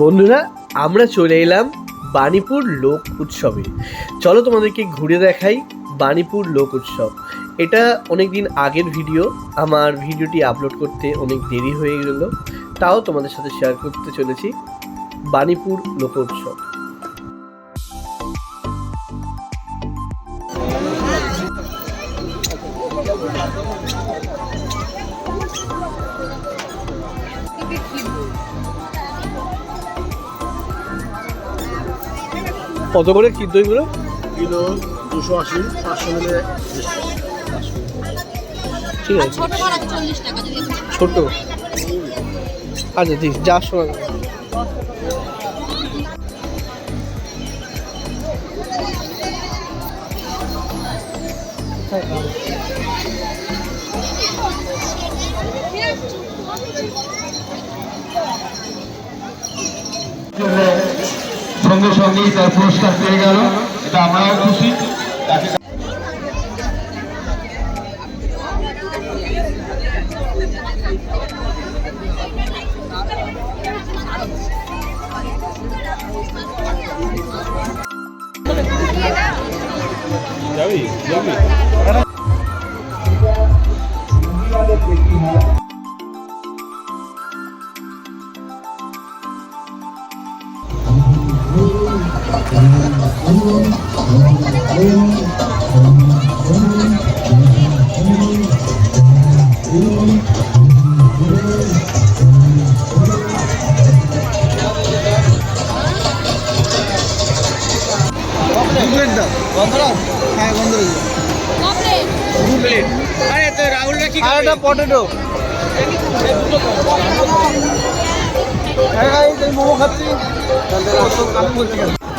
বন্ধুরা, আমরা চলে এলাম বাণীপুর লোক উৎসবে। চলো তোমাদেরকে ঘুরে দেখাই বাণীপুর লোক উৎসব। এটা অনেক দিন আগের ভিডিও, আমার ভিডিওটি আপলোড করতে অনেক দেরি হয়ে গেল, তাও তোমাদের সাথে শেয়ার করতে চলেছি বাণীপুর লোক উৎসব। কত করে কি দইগুলো কিলো দুশো আশি পাঁচশো মিলে ঠিক আছে। ছোট বড় চল্লিশ টাকা যদি একটু ছোট। আচ্ছা ঠিক যা শোনা। সঙ্গে সঙ্গেই তার পুরস্কার পেয়ে গেল। এটা আমরাও খুশি। কমপ্লিট আর পটেটো মোমো খাচ্ছি এই ওর রেসিপি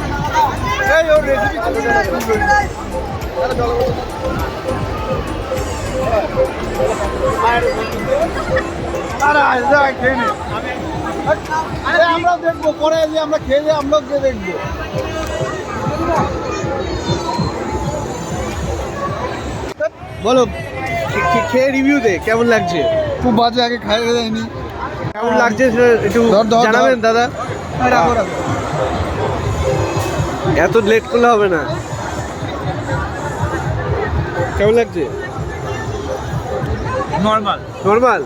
আমরা দেখব পরে যে আমরা খেয়ে যে আমরা গিয়ে দেখব। বলো খেয়ে রিভিউ দে কেমন লাগছে? খুব বাজে আগে খাইয়ে দেয়নি। কেমন লাগছে একটু জানাবেন দাদা। এত লেট করলে হবে না। কেমন লাগছে? নর্মাল নর্মাল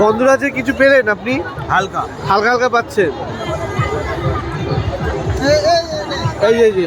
গন্ধরাজের কিছু পেলেন আপনি? হালকা। হালকা হালকা পাচ্ছেন। এই এই যে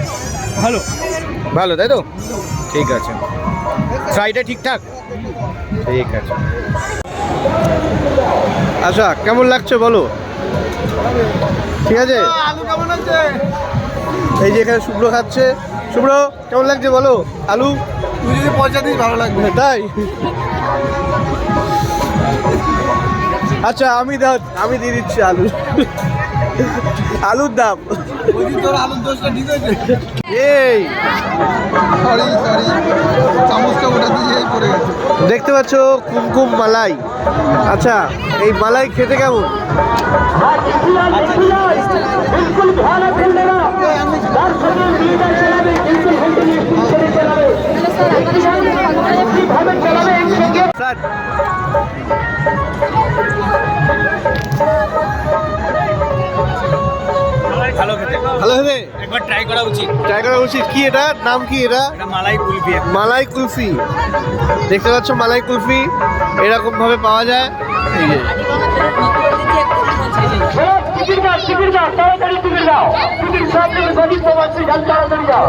ভালো। ভালো তাই তো? ঠিক আছে। ফ্রাইটা ঠিকঠাক? ঠিক আছে। আচ্ছা কেমন লাগছে বলো? ঠিক আছে? আলু কেমন আছে এই যে এখানে শুভ্র খাচ্ছে। শুভ্র কেমন লাগছে বলো? আলু? তুই যদি পয়সা দিস ভালো লাগবে। তাই? আচ্ছা আমি আমি দিয়ে দিচ্ছি আলু। আলুর দাম। দেখতে পাচ্ছ কুমকুম মালাই। আচ্ছা এই মালাই খেতে কেমন? স্যার ভালো হবে? একবার ট্রাই করা উচিত। ট্রাই করা উচিত। কি এটা? নাম কি এটা? এটা মালাই কুলফি। মালাই কুলফি। দেখতে পাচ্ছ মালাই কুলফি? এরকম ভাবে পাওয়া যায়। তাড়াতাড়ি যাও